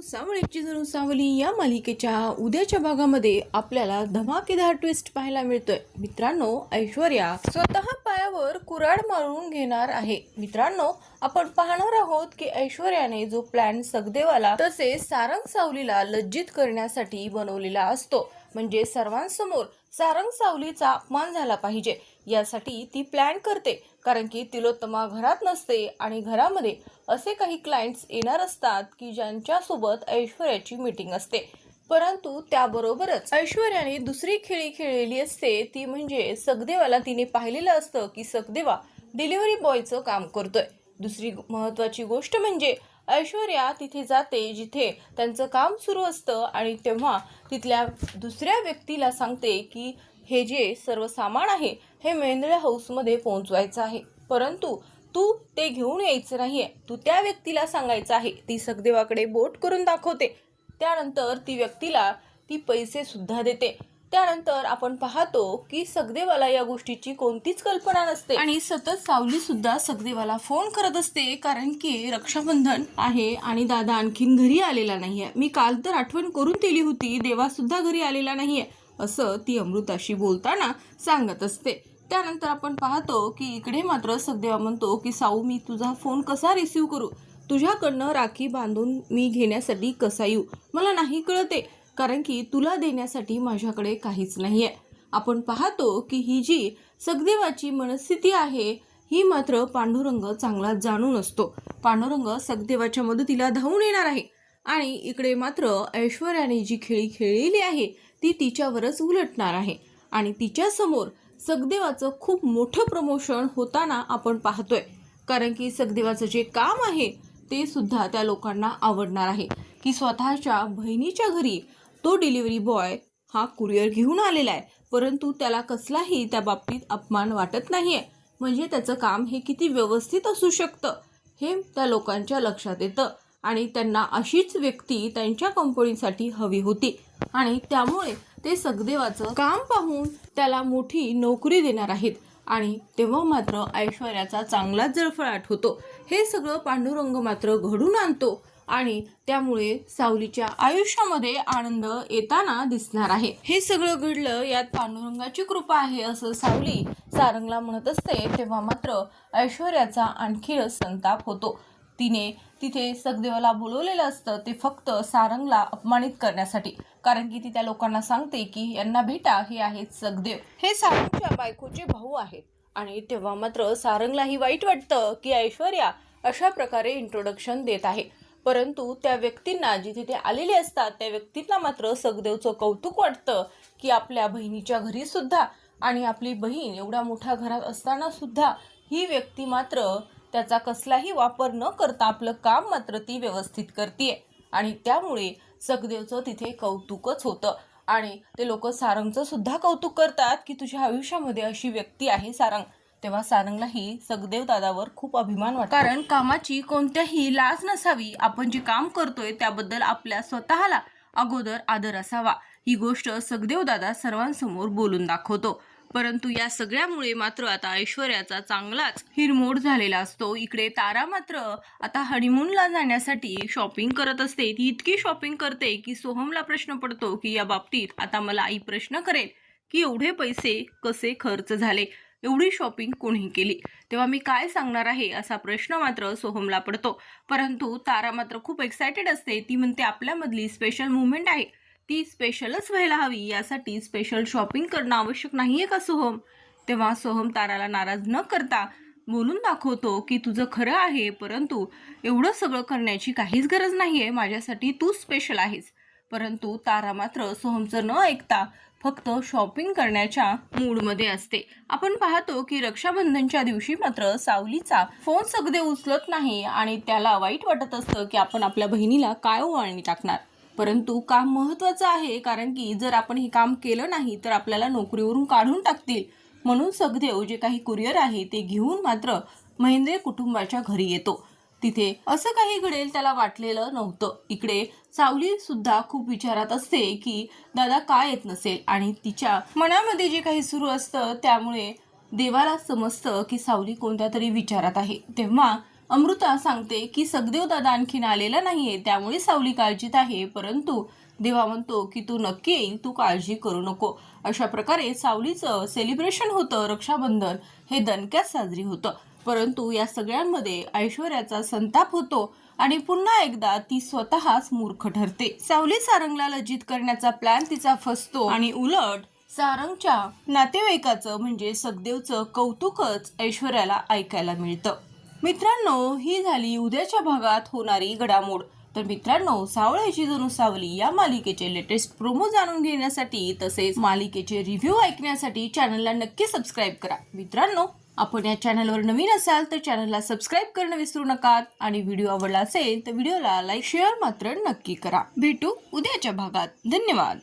सावळीची जणू सावली या मालिकेच्या उद्याच्या भागामध्ये आपल्याला धमाकेदार ट्विस्ट पाहायला मिळतोय. मित्रांनो ऐश्वर्या स्वतः पायावर कुऱ्हाड मारून घेणार आहे. मित्रांनो आपण पाहणार आहोत की ऐश्वर्याने जो प्लॅन सगदेवाला तसेच सारंग सावलीला लज्जित करण्यासाठी बनवलेला असतो. म्हणजे सर्वांसमोर सारंग सावलीचा अपमान झाला पाहिजे. यासाठी ती प्लॅन करते कारण की तिलोत्तमा घरात नसते आणि घरामध्ये असे काही क्लायंट्स येणार असतात की ज्यांच्यासोबत ऐश्वर्याची मीटिंग असते. परंतु त्याबरोबरच ऐश्वर्याने दुसरी खेळी खेळलेली असते. ती म्हणजे सगदेवाला तिने पाहिलेलं असतं की सगदेवा डिलिव्हरी बॉयचं काम करतोय. दुसरी महत्वाची गोष्ट म्हणजे ऐश्वर्या तिथे जाते जिथे त्यांचं काम सुरू असतं आणि तेव्हा तिथल्या दुसऱ्या व्यक्तीला सांगते की हे जे सर्व सामान आहे हे मेंदळ्या हाऊसमध्ये पोहोचवायचं आहे. परंतु तू ते घेऊन यायचं नाही आहे तू त्या व्यक्तीला सांगायचं आहे. ती सगदेवाकडे बोट करून दाखवते. त्यानंतर ती व्यक्तीला ती पैसेसुद्धा देते. त्यानंतर आपण पाहतो की सगदेवाला या गोष्टीची कोणतीच कल्पना नसते. आणि सतत सावली सुद्धा सगदेवाला फोन करत असते कारण की रक्षाबंधन आहे आणि दादा आणखीन घरी आलेला नाहीये. मी काल तर आठवण करून दिली होती देवा सुद्धा घरी आलेला नाहीये असं ती अमृताशी बोलताना सांगत असते. त्यानंतर आपण पाहतो की इकडे मात्र सगदेवा म्हणतो की साऊ मी तुझा फोन कसा रिसीव्ह करू? तुझ्याकडनं राखी बांधून मी घेण्यासाठी कसा येऊ? मला नाही कळते. कारण की तुला देण्यासाठी माझ्याकडे काहीच नाही आहे आपण पाहतो की ही जी सगदेवाची मनस्थिती आहे ही मात्र पांडुरंग चांगला जाणून असतो. पांडुरंग सगदेवाच्या मदतीला धावून येणार आहे. आणि इकडे मात्र ऐश्वर्याने जी खेळी खेळलेली आहे ती तिच्यावरच उलटणार आहे. आणि तिच्यासमोर सगदेवाचं खूप मोठं प्रमोशन होताना आपण पाहतोय. कारण की सगदेवाचं जे काम आहे ते सुद्धा त्या लोकांना आवडणार आहे. की स्वतःच्या बहिणीच्या घरी तो डिलिव्हरी बॉय हा कुरिअर घेऊन आलेला आहे. परंतु त्याला कसलाही त्या बाबतीत अपमान वाटत नाही आहे म्हणजे त्याचं काम हे किती व्यवस्थित असू शकतं हे त्या लोकांच्या लक्षात येतं. आणि त्यांना अशीच व्यक्ती त्यांच्या कंपनीसाठी हवी होती. आणि त्यामुळे ते सगदेवाचं काम पाहून त्याला मोठी नोकरी देणार आहेत. आणि तेव्हा मात्र ऐश्वर्याचा चांगलाच जळफळाट होतो. हे सगळं पांडुरंग मात्र घडून आणतो. आणि त्यामुळे सावलीच्या आयुष्यामध्ये आनंद येताना दिसणार आहे. हे सगळं घडलं यात पांडुरंगाची कृपा आहे असं सावली सारंगला म्हणत असते तेव्हा मात्र ऐश्वर्याचा आणखीनच संताप होतो. तिने तिथे सगदेवाला बोलवलेलं असतं ते फक्त सारंगला अपमानित करण्यासाठी. कारण की ती त्या लोकांना सांगते की यांना भेटा हे आहेत सगदेव हे सारंगच्या बायकोचे भाऊ आहेत. आणि तेव्हा मात्र सारंगलाही वाईट वाटतं की ऐश्वर्या अशा प्रकारे इंट्रोडक्शन देत आहे. परंतु त्या व्यक्तींना जिथे ते आलेले असतात त्या व्यक्तींना मात्र सगदेवचं कौतुक वाटतं की आपल्या बहिणीच्या घरी सुद्धा आणि आपली बहीण एवढ्या मोठ्या घरात असताना सुद्धा ही व्यक्ती मात्र त्याचा कसलाही वापर न करता आपलं काम मात्र ती व्यवस्थित करते आणि त्यामुळे सगदेवचं तिथे कौतुकच होतं. आणि ते लोक सारंगचं सुद्धा कौतुक करतात की तुझ्या आयुष्यामध्ये अशी व्यक्ती आहे सारंग. तेव्हा सारंगलाही सगदेव दादावर खूप अभिमान वाटतो. कारण कामाची कोणत्याही लाज नसावी. आपण जे काम करतोय त्याबद्दल आपल्या स्वतःला अगोदर आदर असावा. ही गोष्ट सगदेव दादा सर्वांसमोर बोलून दाखवतो. परंतु या सगळ्यामुळे मात्र आता ऐश्वर्याचा चांगलाच हिरमोड झालेला असतो. इकडे तारा मात्र आता हनीमूनला जाण्यासाठी शॉपिंग करत असते. ती इतकी शॉपिंग करते की सोहमला प्रश्न पडतो की या बाबतीत आता मला आई प्रश्न करेल की एवढे पैसे कसे खर्च झाले? एवढी शॉपिंग कोणी केली? तेव्हा मी काय सांगणार आहे असा प्रश्न मात्र सोहमला पडतो. परंतु तारा मात्र खूप एक्सायटेड असते. ती म्हणते आपल्यामधली स्पेशल मुवमेंट आहे. ती स्पेशलच व्हायला हवी. यासाठी स्पेशल शॉपिंग करणं आवश्यक नाहीये का सोहम? तेव्हा सोहम ताराला नाराज न करता बोलून दाखवतो की तुझं खरं आहे परंतु एवढं सगळं करण्याची काहीच गरज नाही आहे माझ्यासाठी तू स्पेशल आहेस. परंतु तारा मात्र सोहमचं न ऐकता फक्त शॉपिंग करण्याच्या मूडमध्ये असते. आपण पाहतो की रक्षाबंधनच्या दिवशी मात्र सावलीचा फोन सगळे उचलत नाही आणि त्याला वाईट वाटत असतं की आपण आपल्या बहिणीला काय ओवाळणी टाकणार. परंतु काम महत्त्वाचं आहे कारण की जर आपण हे काम केलं नाही तर आपल्याला नोकरीवरून काढून टाकतील. म्हणून सगदेव जे काही कुरिअर आहे ते घेऊन मात्र महेंद्रे कुटुंबाच्या घरी येतो. तिथे असं काही घडेल त्याला वाटलेलं नव्हतं. इकडे सावली सुद्धा खूप विचारात असते की दादा का येत नसेल? आणि तिच्या मनामध्ये जे काही सुरू असतं त्यामुळे देवाला समजतं की सावली कोणत्या तरी विचारात आहे. तेव्हा अमृता सांगते की सगदेव दादा आणखीन आलेला नाहीये त्यामुळे सावली काळजीत आहे. परंतु देवा म्हणतो की तू नक्की येईल तू काळजी करू नको. अशा प्रकारे सावलीचं सेलिब्रेशन होतं रक्षाबंधन हे दणक्यात साजरी होतं. परंतु या सगळ्यांमध्ये ऐश्वर्याचा संताप होतो आणि पुन्हा एकदा ती स्वतःच मूर्ख ठरते. सावली सारंगला लज्जित करण्याचा प्लॅन तिचा फसतो. आणि उलट सारंगच्या नातेवाईकाचं म्हणजे सखदेवचं कौतुकच ऐश्वर्याला ऐकायला मिळतं. मित्रांनो ही झाली उद्याच्या भागात होणारी घडामोड. तर मित्रांनो सावळ्याची जणू सावली या मालिकेचे लेटेस्ट प्रोमो जाणून घेण्यासाठी तसेच मालिकेचे रिव्ह्यू ऐकण्यासाठी चॅनलला नक्की सबस्क्राईब करा. मित्रांनो आपण या चॅनलवर नवीन असाल तर चॅनलला सबस्क्राईब करणं विसरू नका आणि व्हिडिओ आवडला असेल तर व्हिडिओला लाईक शेअर मात्र नक्की करा. भेटू उद्याच्या भागात. धन्यवाद.